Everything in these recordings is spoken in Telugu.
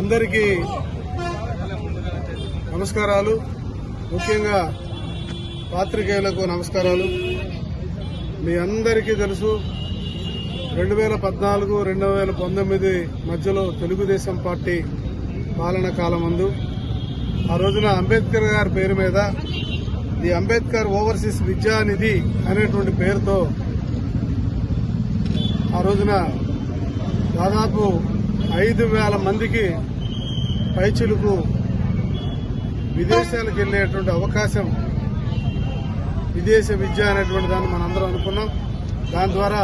అందరికీ నమస్కారాలు. ముఖ్యంగా పాత్రికేయులకు నమస్కారాలు. మీ అందరికీ తెలుసు రెండు వేల పద్నాలుగు రెండు వేల పంతొమ్మిది మధ్యలో తెలుగుదేశం పార్టీ పాలన కాలం అందు. ఆ రోజున అంబేద్కర్ గారి పేరు మీద ది అంబేద్కర్ ఓవర్సీస్ విద్యానిధి అనేటువంటి పేరుతో ఆ రోజున దాదాపు ఐదు వేల మందికి పైచులకు విదేశాలకు వెళ్ళేటువంటి అవకాశం విదేశ విద్య అనేటువంటి దాన్ని మనందరం అనుకున్నాం. దాని ద్వారా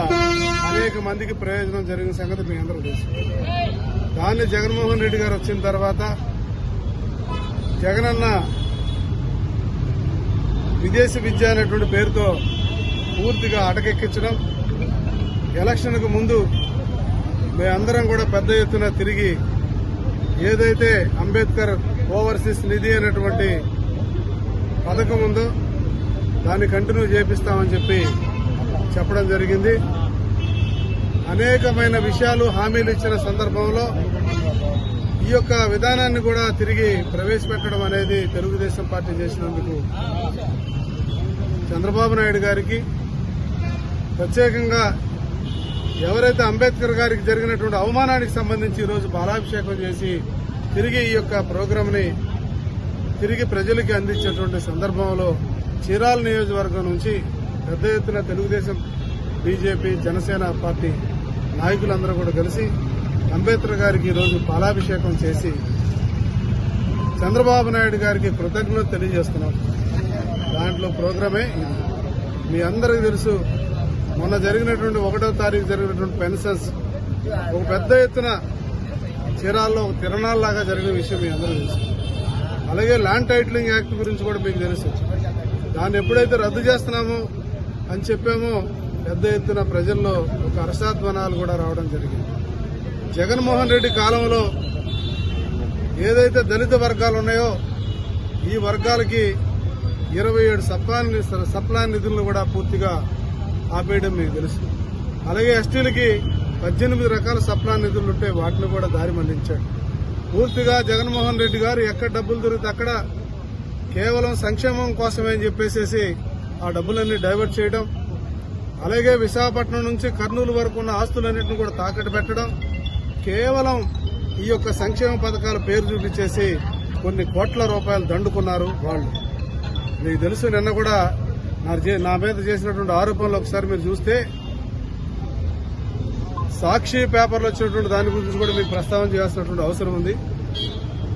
అనేక మందికి ప్రయోజనం జరిగిన సంగతి మీ అందరూ తెలుసు. దాన్ని జగన్మోహన్ రెడ్డి గారు వచ్చిన తర్వాత జగనన్న విదేశ విద్య అనేటువంటి పేరుతో పూర్తిగా అటకెక్కించడం ఎలక్షన్కు ముందు మేమందరం కూడా పెద్ద ఎత్తున తిరిగి ఏదైతే అంబేద్కర్ ఓవర్సీస్ నిధి అనేటువంటి పథకం ఉందో దాన్ని కంటిన్యూ చేపిస్తామని చెప్పి చెప్పడం జరిగింది. అనేకమైన విషయాలు హామీలు ఇచ్చిన సందర్భంలో ఈ యొక్క విధానాన్ని కూడా తిరిగి ప్రవేశపెట్టడం అనేది తెలుగుదేశం పార్టీ చేసినందుకు చంద్రబాబు నాయుడు గారికి ప్రత్యేకంగా ఎవరైతే అంబేద్కర్ గారికి జరిగినటువంటి అవమానానికి సంబంధించి ఈరోజు బాలాభిషేకం చేసి తిరిగి ఈ యొక్క ప్రోగ్రాంని తిరిగి ప్రజలకి అందించేటువంటి సందర్భంలో చీరాల నియోజకవర్గం నుంచి పెద్ద ఎత్తున తెలుగుదేశం బీజేపీ జనసేన పార్టీ నాయకులందరూ కూడా కలిసి అంబేద్కర్ గారికి ఈరోజు పాలాభిషేకం చేసి చంద్రబాబు నాయుడు గారికి కృతజ్ఞతలు తెలియజేస్తున్నాం. దాంట్లో ప్రోగ్రామే మీ అందరికీ తెలుసు మొన్న జరిగినటువంటి ఒకటో తారీఖు జరిగినటువంటి పెన్షన్స్ ఒక పెద్ద ఎత్తున చీరాల్లో ఒక తిరణాల్లాగా జరిగిన విషయం మీ అందరూ తెలుసు. అలాగే ల్యాండ్ టైటిలింగ్ యాక్ట్ గురించి కూడా మీకు తెలుసు. దాన్ని ఎప్పుడైతే రద్దు చేస్తున్నామో అని చెప్పామో పెద్ద ఎత్తున ప్రజల్లో ఒక అరసాధ్వనాలు కూడా రావడం జరిగింది. జగన్మోహన్ రెడ్డి కాలంలో ఏదైతే దళిత వర్గాలు ఉన్నాయో ఈ వర్గాలకి ఇరవై ఏడు సప్లాన్ సప్లాన్ నిధులను కూడా పూర్తిగా ఆపేయడం మీకు తెలుసు. అలాగే ఎస్టీలకి పద్దెనిమిది రకాల సప్లా నిధులు ఉంటే వాటిని కూడా దారి మళ్ళించాడు. పూర్తిగా జగన్మోహన్ రెడ్డి గారు ఎక్కడ డబ్బులు దొరికితే అక్కడ కేవలం సంక్షేమం కోసమే అని చెప్పేసేసి ఆ డబ్బులన్నీ డైవర్ట్ చేయడం అలాగే విశాఖపట్నం నుంచి కర్నూలు వరకు ఉన్న ఆస్తులన్నింటినీ కూడా తాకట్టు పెట్టడం కేవలం ఈ యొక్క సంక్షేమ పథకాల పేరు చూపించేసి కొన్ని కోట్ల రూపాయలు దండుకున్నారు వాళ్ళు. మీకు తెలుసు నిన్న కూడా నా చే- నా మీద చేసినటువంటి ఆరోపణలు ఒకసారి మీరు చూస్తే సాక్షి పేపర్లో వచ్చినటువంటి దాని గురించి కూడా మీకు ప్రస్తావన చేయాల్సినటువంటి అవసరం ఉంది.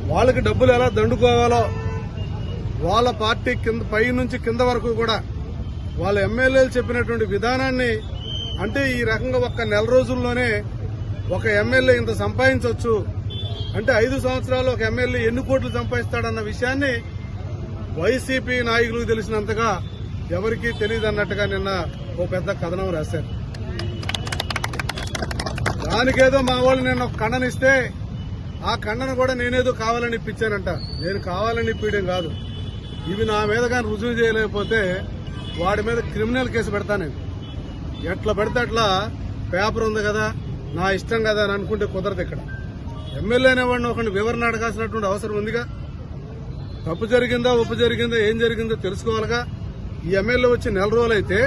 వాళ్ళకి డబ్బులు ఎలా దండుకోవాలో వాళ్ళ పార్టీ కింద పై నుంచి కింద వరకు కూడా వాళ్ళ ఎమ్మెల్యేలు చెప్పినటువంటి విధానాన్ని అంటే ఈ రకంగా ఒక్క నెల రోజుల్లోనే ఒక ఎమ్మెల్యే ఇంత సంపాదించవచ్చు. అంటే ఐదు సంవత్సరాలు ఒక ఎమ్మెల్యే ఎన్ని కోట్లు సంపాదిస్తాడన్న విషయాన్ని వైసీపీ నాయకులకు తెలిసినంతగా ఎవరికీ తెలియదు అన్నట్టుగా నిన్న ఓ పెద్ద కథనం రాశారు. దానికేదో మా వాళ్ళు నేను ఒక ఖండనిస్తే ఆ ఖండన కూడా నేనేదో కావాలని ఇప్పించానంట. నేను కావాలని ఇప్పించడం కాదు. ఇవి నా మీద కానీ రుజువు చేయలేకపోతే వాడి మీద క్రిమినల్ కేసు పెడతా నేను. ఎట్లా పెడితే అట్లా పేపర్ ఉంది కదా నా ఇష్టం కదా అని అనుకుంటే కుదరదు ఇక్కడ. ఎమ్మెల్యే అనేవాడిని ఒకరిని వివరణ అడగాల్సినటువంటి అవసరం ఉందిగా. తప్పు జరిగిందా ఉప్పు జరిగిందా ఏం జరిగిందో తెలుసుకోవాలిగా. ఈ ఎమ్మెల్యే వచ్చి నెల రోజులైతే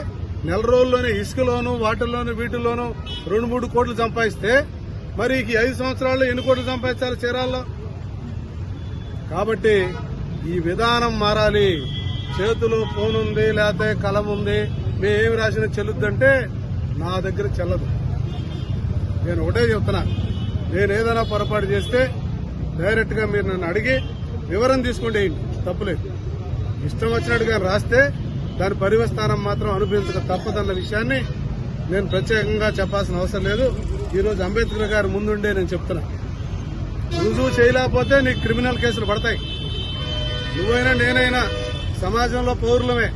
నెల రోజుల్లోనే ఇసుకలోను వాటర్లోను వీటిల్లోను రెండు మూడు కోట్లు సంపాదిస్తే మరి ఈ ఐదు సంవత్సరాల్లో ఎన్ని కోట్లు సంపాదించాలి చీరాల్లో? కాబట్టి ఈ విధానం మారాలి. చేతిలో ఫోన్ ఉంది లేకపోతే కలం ఉంది మేమేమి రాసిన చెల్లుద్దంటే నా దగ్గర చెల్లదు. నేను ఒకటే చెప్తున్నా నేను ఏదైనా పొరపాటు చేస్తే డైరెక్ట్గా మీరు నన్ను అడిగి వివరం తీసుకుంటే తప్పులేదు. ఇష్టం వచ్చినట్టుగా రాస్తే దాని పరివస్థానం మాత్రం అనుభవించక తప్పదన్న విషయాన్ని నేను ప్రత్యేకంగా చెప్పాల్సిన అవసరం లేదు. ఈ రోజు అంబేద్కర్ గారి ముందుండే నేను చెప్తున్నా. రుజువు చేయలేకపోతే నీకు క్రిమినల్ కేసులు పడతాయి. నువ్వైనా నేనైనా సమాజంలో పౌరులమే.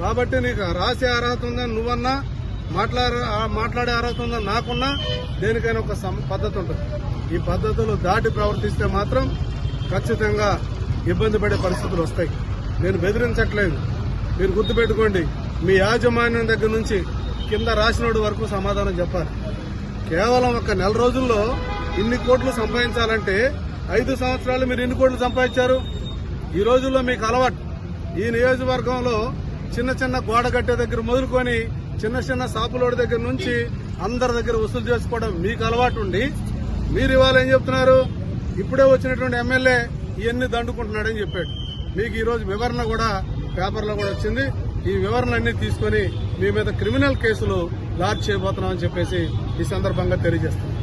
కాబట్టి నీకు రాసే అర్హత ఉందని నువ్వన్నా మాట్లాడే మాట్లాడే అర్హత ఉందని నాకున్నా దేనికైనా ఒక సం- పద్ధతి ఉంటుంది. ఈ పద్ధతులు దాటి ప్రవర్తిస్తే మాత్రం ఖచ్చితంగా ఇబ్బంది పడే పరిస్థితులు వస్తాయి. నేను బెదిరించట్లేదు. మీరు గుర్తుపెట్టుకోండి మీ యాజమాన్యం దగ్గర నుంచి కింద రాసినోడు వరకు సమాధానం చెప్పాలి. కేవలం ఒక నెల రోజుల్లో ఇన్ని కోట్లు సంపాదించాలంటే ఐదు సంవత్సరాలు మీరు ఎన్ని కోట్లు సంపాదించారు? ఈ రోజుల్లో మీకు అలవాటు. ఈ నియోజకవర్గంలో చిన్న చిన్న గోడ కట్టే దగ్గర మొదలుకొని చిన్న చిన్న సాపులోడి దగ్గర నుంచి అందరి దగ్గర వసూలు చేసుకోవడం మీకు అలవాటు ఉండి మీరు ఇవాళ ఏం చెప్తున్నారు? ఇప్పుడే వచ్చినటువంటి ఎమ్మెల్యే ఇవన్నీ దండుకుంటున్నాడని చెప్పాడు. మీకు ఈరోజు వివరణ కూడా పేపర్లో కూడా వచ్చింది. ఈ వివరణలన్నీ తీసుకొని మీ మీద క్రిమినల్ కేసులు లాడ్జ్ చేయబోతున్నామని చెప్పేసి ఈ సందర్భంగా తెలియజేస్తున్నాం.